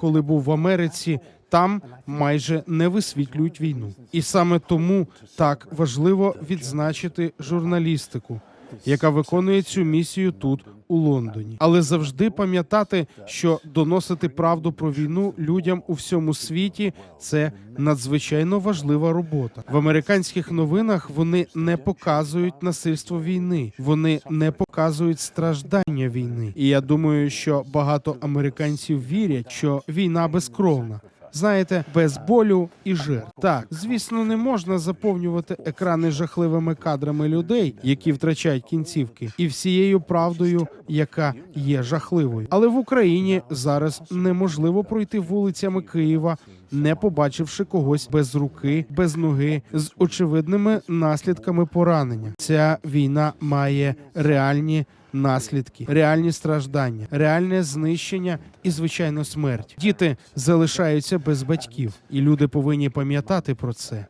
коли був в Америці, там майже не висвітлюють війну. І саме тому так важливо відзначити журналістику, яка виконує цю місію тут, у Лондоні. Але завжди пам'ятати, що доносити правду про війну людям у всьому світі це надзвичайно важлива робота. В американських новинах вони не показують насильство війни, вони не показують страждання війни. І я думаю, що багато американців вірять, що війна безкровна. Знаєте, без болю і жертв. Так, звісно, не можна заповнювати екрани жахливими кадрами людей, які втрачають кінцівки, і всією правдою, яка є жахливою. Але в Україні зараз неможливо пройти вулицями Києва, не побачивши когось без руки, без ноги, з очевидними наслідками поранення. Ця війна має реальні наслідки, реальні страждання, реальне знищення і звичайно смерть. Діти залишаються без батьків, і люди повинні пам'ятати про це.